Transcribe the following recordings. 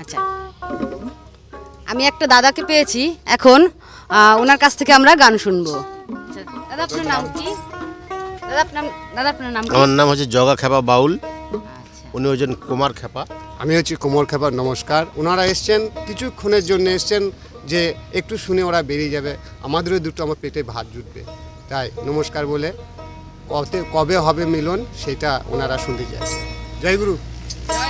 আচ্ছা। আমি একটা দাদাকে পেয়েছি এখন ওনার কাছ থেকে আমরা গান শুনব। আচ্ছা, দাদা আপনার নাম কি? দাদা আপনার দাদা আপনার নাম আমার নাম হচ্ছে জগা খেপা বাউল। আচ্ছা। উনি হচ্ছেন কুমার খেপা। আমি হচ্ছি কোমর খেপার নমস্কার। ওনারা এসছেন কিছুক্ষণের জন্য এসছেন যে একটু শুনে ওরা বেরিয়ে যাবে। আমাদেরও দুটো আমার পেটে ভাত জুটবে। তাই নমস্কার বলে কবে কবে হবে মিলন সেটা ওনারা শুনতে চাইছে জয় গুরু।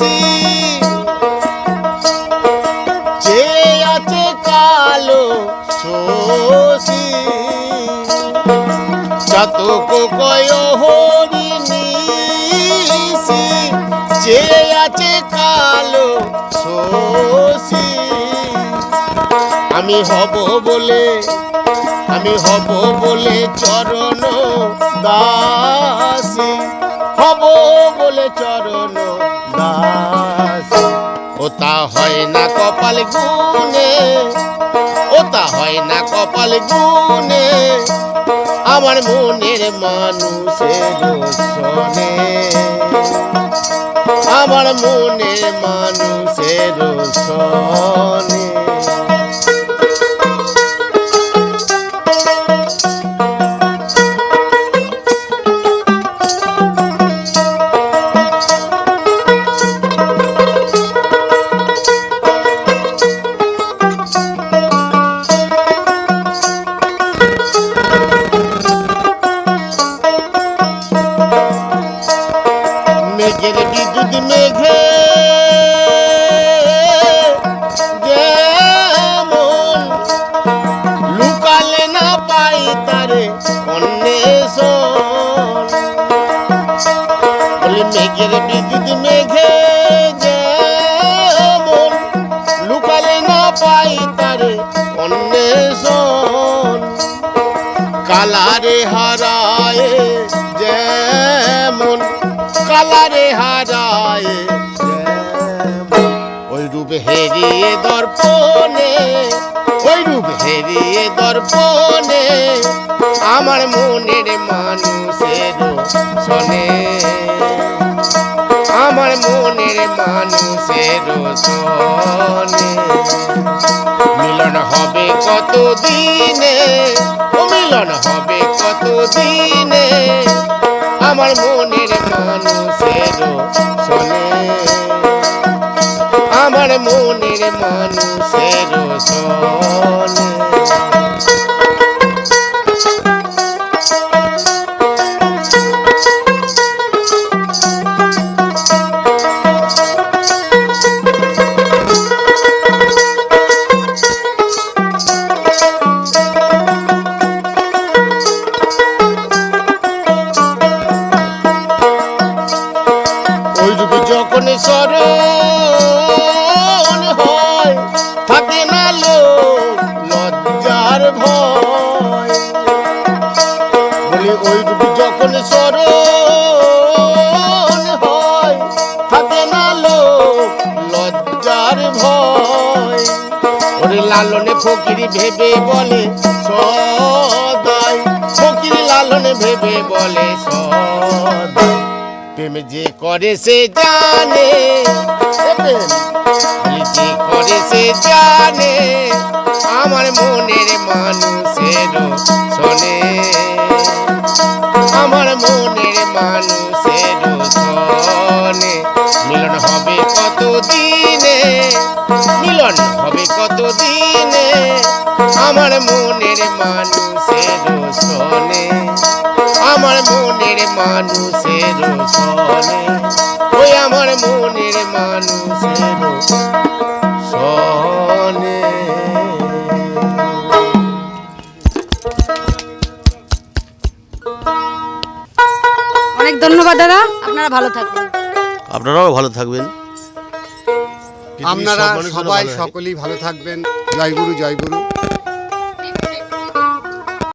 নিশি যে আছে কালো শোষী চাতক কয় নিশি যে আছে কালো শোষী আমি হব বলে, আমি হব বলে চরণ দাসী। হব বলে চরণ দাসী ওতা হয় না কপাল গুনে ওতা হয় না কপাল গুনে আমার মনের মানুষের সনে আমার মনের মানুষের সনে মেঘের বিদ্যুৎ মেঘে যেমন লুকালে না পাই তারে অন্বেষণ। বলে মেঘের বিদ্যুৎ মেঘে যেমন লুকালে না পাই তারে অন্বেষণ। কালারে হারায় কালারে হারায় ওই রূপ হেরিয়ে দর্পণে, ওই রূপ হেরিয়ে দর্পণে আমার মনের মানুষের শোনে। আমার মনের মানুষের শোনে। মিলন হবে কত দিনে মিলন হবে কত দিনে আমার মনের মানুষের শোনে। আমার মনের মানুষের শোনে। লালনে ফকিরি ভেবে বলে সদাই ফকিরি লালনে ভেবে বলে সদাই। প্রেম যে করে সে জানে। যে করে সে জানে, আমার মনের মানুষের শোনে। আমার মনের মানুষের শোনে। মিলন হবে কত দিনে মিলন হবে কত দিনে আমার মনের মানুষের সনে আমার মনের মানুষের সনে। ওই আমার মনের মানুষের সনে। অনেক ধন্যবাদ দাদা আপনারা ভালো থাকবেন। আপনারাও ভালো থাকবেন। আপনারা সব সবাই সকলেই ভালো থাকবেন। জয় গুরু জয় গুরু।